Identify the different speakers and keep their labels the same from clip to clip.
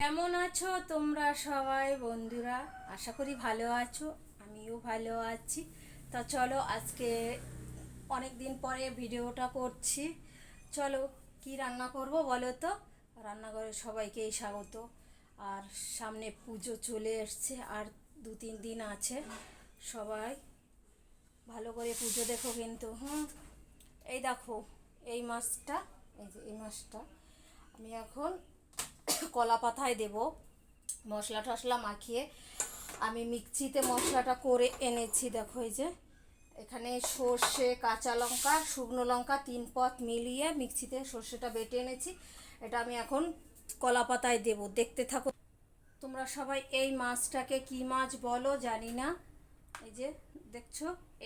Speaker 1: কেমন আছো তোমরা সবাই বন্ধুরা? আশা করি ভালো আছো, আমিও ভালো আছি। তা চলো আজকে অনেক দিন পরে ভিডিওটা করছি। চলো, কি রান্না করব বলো তো? রান্নাঘরে সবাইকেই স্বাগত। আর সামনে পুজো চলে এসছে, আর দু তিন দিন আছে। সবাই ভালো করে পুজো দেখো কিন্তু, হুম? এই দেখো, এই মাছটা, এই যে এই মাছটা। আমি এখন কলা পাতায় দেব। মশলা টশলা মাখিয়ে আমি মিক্সিতে মশলাটা করে এনেছি, দেখো এই যে। এখানে সর্ষে, কাঁচা লঙ্কা, শুকনো লঙ্কা তিন পথ মিলিয়ে মিক্সিতে সর্ষেটা বেটে এনেছি। এটা আমি এখন কলা পাতায় দেবো। দেখতে থাকো। তোমরা সবাই এই মাছটাকে কি মাছ বলো জানি না। এই যে, দেখছ?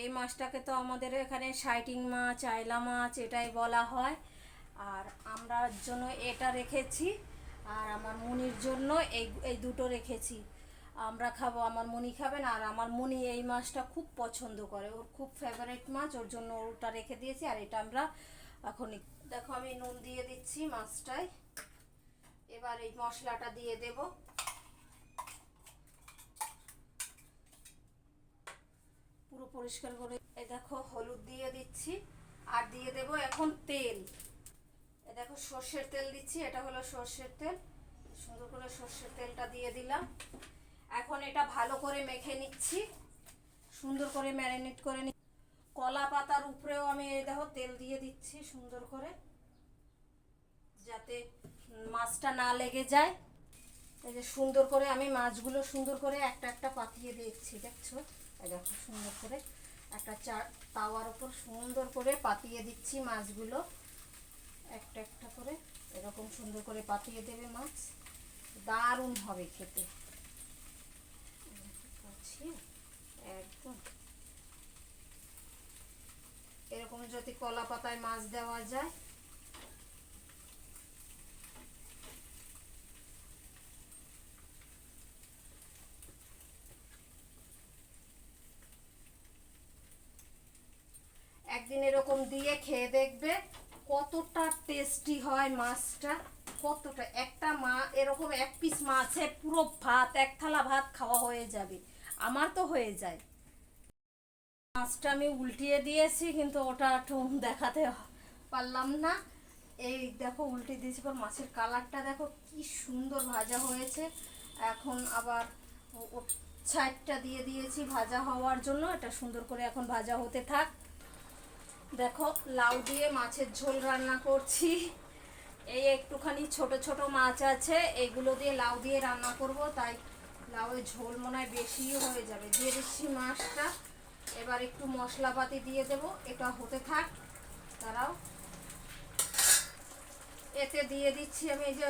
Speaker 1: এই মাছটাকে তো আমাদের এখানে সাইটিং মাছ আইলা মাছ, এটাই বলা হয়। আর আমরা জন্য এটা রেখেছি। আর আমার মনির জন্য এই এই দুটো রেখেছি। আমরা খাব, আমার মুনি খাবেন আর আমার মুনি এই মাছটা খুব পছন্দ করে। ওর খুব ফেভারিট মাছ, ওর জন্য ওটা রেখে দিয়েছি, আর এটা আমরা এখনই, দেখো আমি নুন দিয়ে দিচ্ছি মাছটায়। এবার এই মশলাটা দিয়ে দেবো। পুরো পরিষ্কার করে, এই দেখো, হলুদ দিয়ে দিচ্ছি, আর দিয়ে দেব এখন তেল। দেখো সর্ষের তেল দিচ্ছি, এটা হলো সর্ষের তেল। সুন্দর করে সর্ষের তেলটা দিয়ে দিলাম। এখন এটা ভালো করে মেখে নিচ্ছি। সুন্দর করে ম্যারিনেট করে নি কলা পাতার উপরেও আমি এই দেখো তেল দিয়ে দিচ্ছি সুন্দর করে, যাতে মাছটা না লেগে যায়। এই যে সুন্দর করে আমি মাছগুলো সুন্দর করে একটা একটা পাতিয়ে দিচ্ছি, দেখছ? দেখো সুন্দর করে একটা চা তাওয়ার উপর সুন্দর করে পাতিয়ে দিচ্ছি মাছগুলো। একটা একটা করে এরকম সুন্দর করে পাতিয়ে দেবে মাছ। দারুণ হবে খেতে। একদম। এরকম যদি কলা পাতায় মাছ দেওয়া যায়। একদিন এরকম দিয়ে খেয়ে দেখবে। কতটা টেস্টি হয় মাছটা, কতটা। একটা মা, এরকম এক পিস মাছে পুরো ভাত, এক থালা ভাত খাওয়া হয়ে যাবে। আমার তো হয়ে যায়। মাছটা আমি উল্টিয়ে দিয়েছি, কিন্তু ওটা একটু দেখাতে পারলাম না। এই দেখো, উল্টে দিয়েছি পর মাছের কালারটা দেখো, কি সুন্দর ভাজা হয়েছে। এখন আবার সাইডটা দিয়ে দিয়েছি ভাজা হওয়ার জন্য। এটা সুন্দর করে এখন ভাজা হতে থাক। দেখো, লাউ দিয়ে মাছের ঝোল রান্না করছি। এই একটুখানি ছোট ছোট মাছ আছে, এগুলো দিয়ে লাউ দিয়ে রান্না করব, তাই লাউয়ের ঝোল মনে হয় বেশি হয়ে যাবে। দিয়ে দিচ্ছি মাছটা, এবার একটু মশলাপাতি দিয়ে দেব, এটা হতে থাক তারাও এতে দিয়ে দিচ্ছি আমি এই যে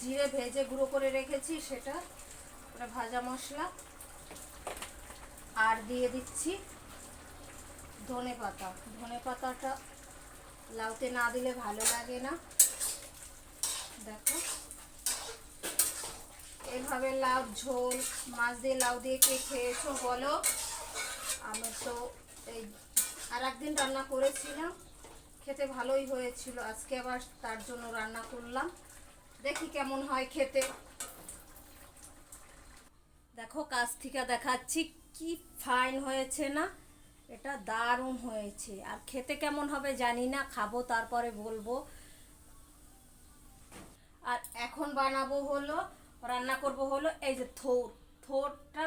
Speaker 1: জিরে ভেজে গুঁড়ো করে রেখেছি, সেটা ভাজা মশলা। আর দিয়ে দিচ্ছি ধনে পাতা। ধনে পাতাটা লাউতে না দিলে ভালো লাগে না। দেখো। এভাবে লাউ, ঝোল, মাছ দিয়ে লাউ দিয়ে কে খেয়েছো বলো? আমি তো এই আর একদিন রান্না করেছিলাম। খেতে ভালোই হয়েছিল। আজকে আবার তার জন্য রান্না করলাম। দেখি কেমন হয় খেতে। দেখো, কাছ থেকে দেখাচ্ছি কি ফাইন হয়েছে না। এটা দারুণ হয়েছে। আর খেতে কেমন হবে জানি না, খাব তারপরে বলব। আর এখন বানাবো হলো, রান্না করব হলো এই যে থোর। থোরটা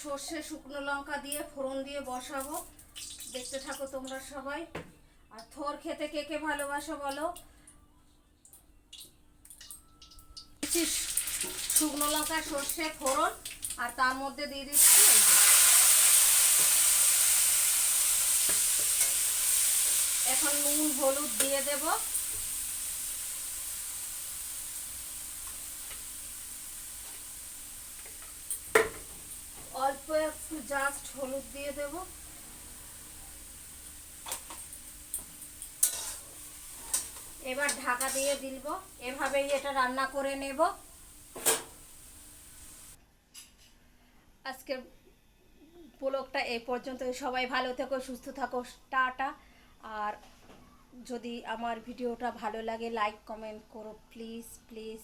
Speaker 1: সর্ষে শুকনো লঙ্কা দিয়ে ফোড়ন দিয়ে বসাবো। দেখতে থাকো তোমরা সবাই। আর থোর খেতে কে কে ভালোবাসো বলো? শুকনো লঙ্কা, সর্ষে, ফোড়ন, আর তার মধ্যে দিয়ে দিচ্ছি এই যে এখন নুন, হলুদ দিয়ে দেব। অল্প একটু জাস্ট হলুদ দিয়ে দেব। এবার ঢাকা দিয়ে দিলব। এভাবেই এটা রান্না করে নেব। আজকের ব্লগটা এই পর্যন্ত সবাই ভালো থেকো, সুস্থ থাকো। টাটা। আর যদি আমার ভিডিওটা ভালো লাগে লাইক কমেন্ট করো প্লিজ প্লিজ